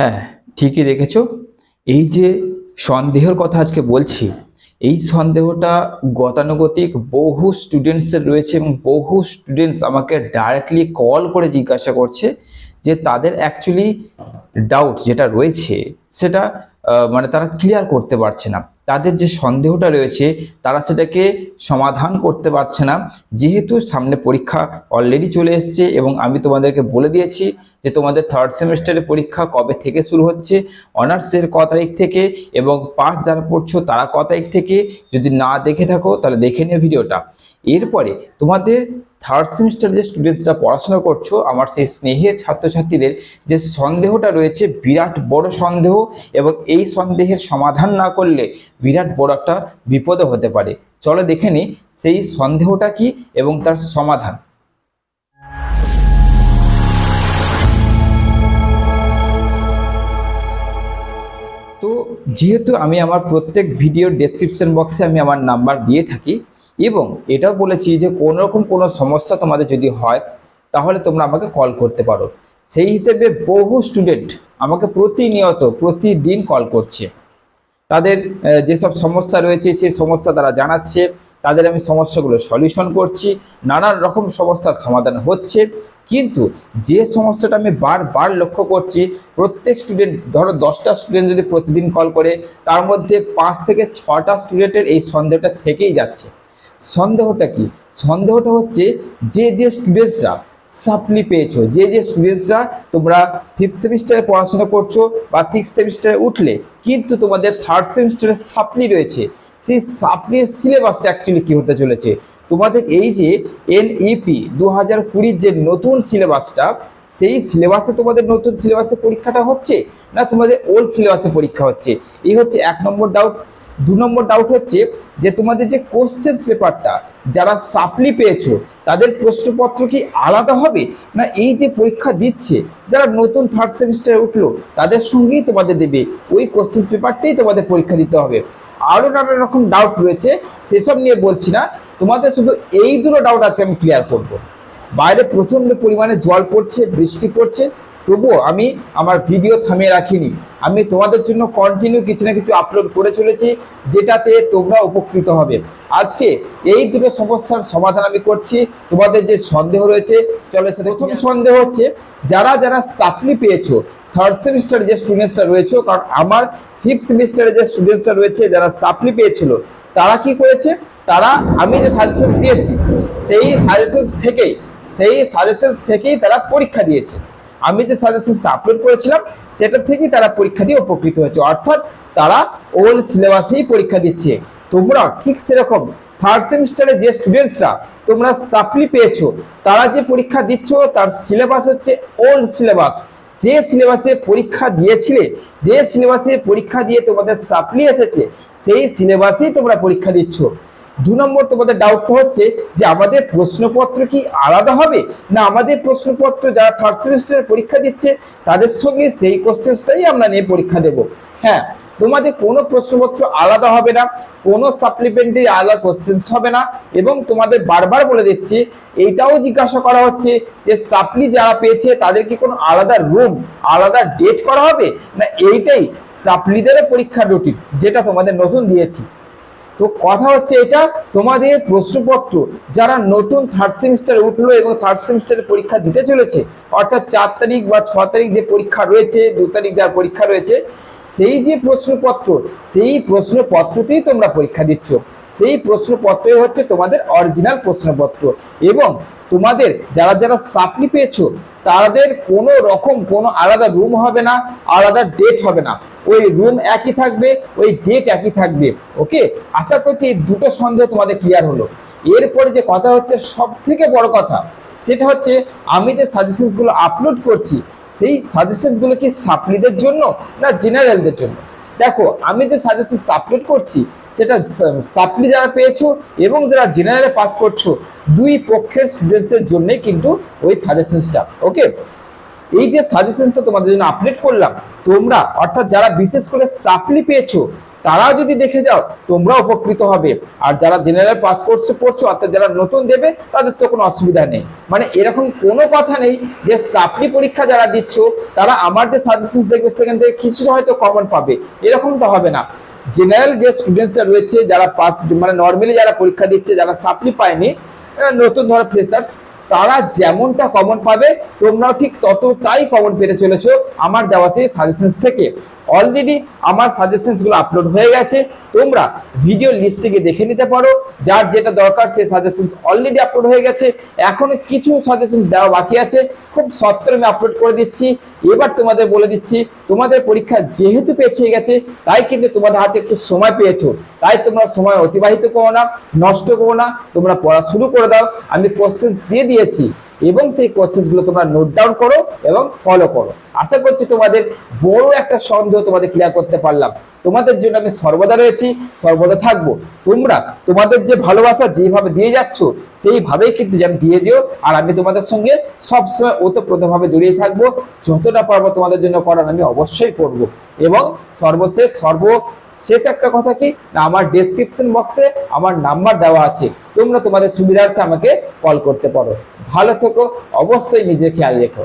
হ্যাঁ ঠিকই দেখেছ। এই যে সন্দেহের কথা আজকে বলছি, এই সন্দেহটা গতানুগতিক বহু স্টুডেন্টসের রয়েছে এবং বহু স্টুডেন্টস আমাকে ডাইরেক্টলি কল করে জিজ্ঞাসা করছে যে তাদের অ্যাকচুয়ালি ডাউট যেটা রয়েছে, সেটা মানে তারা ক্লিয়ার করতে পারছে না। তাদের যে সন্দেহটা রয়েছে, তারা সেটাকে সমাধান করতে পারছে না। যেহেতু সামনে পরীক্ষা অলরেডি চলে এসছে এবং আমি তোমাদেরকে বলে দিয়েছি যে তোমাদের থার্ড সেমিস্টারের পরীক্ষা কবে থেকে শুরু হচ্ছে অনার্সের ক তারিখ থেকে এবং পাস যারা পড়ছো তারা ক তারিখ থেকে। যদি না দেখে থাকো, তাহলে দেখে নিও ভিডিওটা। এরপরে তোমাদের থার্ড সেমিস্টার যে স্টুডেন্টসরা পড়াশোনা করছ, আমার সেই স্নেহের ছাত্রছাত্রীদের যে সন্দেহটা রয়েছে, বিরাট বড় সন্দেহ এবং এই সন্দেহের সমাধান না করলে বিরাট বড় একটা বিপদও হতে পারে। চলো দেখে নিই সেই সন্দেহটা কি এবং তার সমাধান। তো যেহেতু আমি আমার প্রত্যেক ভিডিওর ডেসক্রিপশন বক্সে আমি আমার নাম্বার দিয়ে থাকি এবং এটাও বলেছি যে কোনো রকম কোনো সমস্যা তোমাদের যদি হয়, তাহলে তোমরা আমাকে কল করতে পারো। সেই হিসেবে বহু স্টুডেন্ট আমাকে প্রতিনিয়ত, প্রতিদিন কল করছে। তাদের যেসব সমস্যা রয়েছে, সেই সমস্যা তারা জানাচ্ছে। তাদের আমি সমস্যাগুলো সলিউশন করছি। নানান রকম সমস্যার সমাধান হচ্ছে। কিন্তু যে সমস্যাটা আমি বারবার লক্ষ্য করছি, প্রত্যেক স্টুডেন্ট ধরো দশটা স্টুডেন্ট যদি প্রতিদিন কল করে, তার মধ্যে পাঁচ থেকে ছটা স্টুডেন্টের এই সন্দেহটা থেকেই যাচ্ছে। সন্দেহটা কি? সন্দেহটা হচ্ছে যে যে স্টুডেন্টসরা সাপ্লি পেয়েছ। যে যে স্টুডেন্টসরা তোমরা ফিফথ সেমিস্টারে পড়াশোনা করছ বা সিক্স সেমিস্টারে উঠলে, কিন্তু তোমাদের থার্ড সেমিস্টারে সাপ্লি রয়েছে। সেই সাপ্লির সিলেবাসটা অ্যাকচুয়ালি কী হতে চলেছে? তোমাদের এই যে এনইপি দু হাজার কুড়ির যে নতুন সিলেবাসটা সেই সিলেবাসে তোমাদের নতুন সিলেবাসে পরীক্ষাটা হচ্ছে না তোমাদের ওল্ড সিলেবাসে পরীক্ষা হচ্ছে? এই হচ্ছে এক নম্বর ডাউট দু নম্বর ডাউট হচ্ছে যে তোমাদের যে কোশ্চেন পেপারটা যারা সাপ্লি পেয়েছ, তাদের প্রশ্নপত্র কি আলাদা হবে? না এই যে পরীক্ষা দিচ্ছে, যারা নতুন থার্ড সেমিস্টারে উঠল, তাদের সঙ্গেই তোমাদের দেবে। ওই কোশ্চেন পেপারটাই তোমাদের পরীক্ষা দিতে হবে। আরও নানা রকম ডাউট রয়েছে, সেসব নিয়ে বলছি না। তোমাদের শুধু এই দুটো ডাউট আছে আমি ক্লিয়ার করব। বাইরে প্রচণ্ড পরিমাণে জল পড়ছে, বৃষ্টি পড়ছে তবুও আমি আমার ভিডিও থামিয়ে রাখিনি। আমি তোমাদের জন্য কন্টিনিউ কিছু না কিছু আপলোড করে চলেছি যেটাতে তোমরা উপকৃত হবে। আজকে এই দুটো সমস্যার সমাধান আমি করছি। তোমাদের যে সন্দেহ রয়েছে চলেছে প্রথম সন্দেহ হচ্ছে যারা যারা সাপ্লি পেয়েছ থার্ড সেমিস্টার যে স্টুডেন্টসরা রয়েছে কারণ আমার ফিফথ সেমিস্টারে যে স্টুডেন্টসরা রয়েছে যারা সাপ্লি পেয়েছিল তারা কি করেছে? তারা আমি যে সাজেশন দিয়েছি সেই সাজেশন থেকেই সেই সাজেশন থেকেই তারা পরীক্ষা দিয়েছে। আমি যে সাজেশন আপলোড করেছিলাম, সেটা থেকেই তারা পরীক্ষা দিয়ে উপকৃত হয়েছে। অর্থাৎ তারা ওল্ড সিলেবাসেই পরীক্ষা দিচ্ছে। তোমরা ঠিক সেরকম থার্ড সেমিস্টারে যে স্টুডেন্টসরা তোমরা সাপ্লি পেয়েছ, তারা যে পরীক্ষা দিচ্ছ, তার সিলেবাস হচ্ছে ওল্ড সিলেবাস যে সিলেবাসে পরীক্ষা দিয়েছিলে, যে সিলেবাসে পরীক্ষা দিয়ে তোমাদের সাপ্লি এসেছে, সেই সিলেবাসেই তোমরা পরীক্ষা দিচ্ছ। দু নম্বর তোমাদের ডাউটটা হচ্ছে যে আমাদের প্রশ্নপত্র কি আলাদা হবে? না, আমাদের প্রশ্নপত্র যারা থার্ড সেমিস্টারের পরীক্ষা দিচ্ছে, তাদের সঙ্গে সেই কোশ্চেন্সটাই আমরা নিয়ে পরীক্ষা দেব। হ্যাঁ তোমাদের কোনো প্রশ্নপত্র আলাদা হবে না, কোনো সাপ্লিমেন্টারি আলাদা কোশ্চেন্স হবে না এবং তোমাদের বারবার বলে দিচ্ছি এইটাও জিজ্ঞাসা করা হচ্ছে যে সাপ্লি যারা পেয়েছে, তাদের কি কোনো আলাদা রুম আলাদা ডেট করা হবে? না, এইটাই সাপ্লিদের পরীক্ষার রুটিন যেটা তোমাদের নতুন দিয়েছি। তো কথা হচ্ছে এটা, তোমাদের প্রশ্নপত্র যারা নতুন থার্ড সেমিস্টারে উঠল এবং থার্ড সেমিস্টারে পরীক্ষা দিতে চলেছে, অর্থাৎ চার তারিখ বা ছ তারিখ যে পরীক্ষা রয়েছে, দু তারিখ যার পরীক্ষা রয়েছে, সেই যে প্রশ্নপত্র, সেই প্রশ্নপত্রতেই তোমরা পরীক্ষা দিচ্ছ। সেই প্রশ্নপত্রই হচ্ছে তোমাদের অরিজিনাল প্রশ্নপত্র। এবং তোমাদের যারা যারা সাপ্লি পেয়েছ, তাদের কোনো রকম কোনো আলাদা রুম হবে না, আলাদা ডেট হবে না। ওই রুম একই থাকবে, ওই ডেট একই থাকবে ওকে আশা করছি এই দুটো সন্দেহ তোমাদের ক্লিয়ার হলো। এরপরে যে কথা হচ্ছে সব থেকে বড় কথা, সেটা হচ্ছে আমি যে সাজেশনসগুলো আপলোড করছি, সেই সাজেশনসগুলো কি সাপ্লিদের জন্য না জেনারেলদের জন্য? দেখো, আমি যে সাজেশন আপলোড করছি সেটা সাপ্লি যারা পেয়েছ এবং যারা জেনারেলে পাস করছ, দুই পক্ষের স্টুডেন্টসের জন্যই কিন্তু ওই সাজেশনসটা ওকে এই যে সাজেশনসটা তোমাদের জন্য আপডেট করলাম, তোমরা, অর্থাৎ যারা বিশেষ করে সাপ্লি পেয়েছ, তারাও যদি দেখে যাও তোমরা উপকৃত হবে। আর যারা জেনারেল পাস কোর্সে পড়ছো, অর্থাৎ যারা নতুন দেবে, তাদের তো কোনো অসুবিধা নেই। মানে এরকম কোনো কথা নেই যে সাপ্লি পরীক্ষা যারা দিচ্ছ, তারা আমার যে সাজেশন দেখবে, সেখান থেকে কিছুটা হয়তো কমন পাবে। এরকম তো হবে না। জেনারেল যে স্টুডেন্টসরা রয়েছে, যারা পাস মানে নর্মালি যারা পরীক্ষা দিচ্ছে, যারা সাপ্লি পায়নি নতুন ধরো ফ্রেশার্স তারা যেমনটা কমন পাবে, তোমরাও ঠিক ততটাই কমন পেতে চলেছো আমার দেওয়া সেই সাজেশনস থেকে। অলরেডি আমার সাজেশনসগুলো আপলোড হয়ে গেছে, তোমরা ভিডিও লিস্টে গিয়ে দেখে নিতে পারো। যার যেটা দরকার সেই সাজেশনস অলরেডি আপলোড হয়ে গেছে। এখনও কিছু সাজেশন দেওয়া বাকি আছে, খুব সত্তর আমি আপলোড করে দিচ্ছি। এবার তোমাদের বলে দিচ্ছি, তোমাদের পরীক্ষা যেহেতু পেছিয়ে গেছে, তাই কিন্তু তোমাদের হাতে একটু সময় পেয়েছ। তাই তোমরা সময় অতিবাহিত করো না, নষ্ট করো না, তোমরা পড়া শুরু করে দাও। আমি কোশ্চেন্স দিয়ে দিয়ে দিয়েছি। এবং সেই কোশ্চেন্সগুলো তোমরা নোট ডাউন করো এবং ফলো করো। আশা করছি তোমাদের বড় একটা সন্দেহ তোমাদের ক্লিয়ার করতে পারলাম। তোমাদের জন্য আমি সর্বদা রয়েছি, সর্বদা থাকব। তোমরা তোমাদের যে ভালোবাসা যেভাবে দিয়ে যাচ্ছ, সেইভাবেই কিন্তু যেন দিয়ে যেও। আর আমি তোমাদের সঙ্গে সবসময় ওতপ্রোতভাবে জড়িয়ে থাকব। যতটা পারব তোমাদের জন্য করার আমি অবশ্যই করব। এবং সর্বশেষ, সর্ব শেষ একটা কথা কি? না, আমার ডেসক্রিপশন বক্সে আমার নাম্বার দেওয়া আছে। তোমরা তোমাদের সুবিধার্থে আমাকে কল করতে পারো। ভালো থেকো, অবশ্যই নিজের খেয়াল রেখো।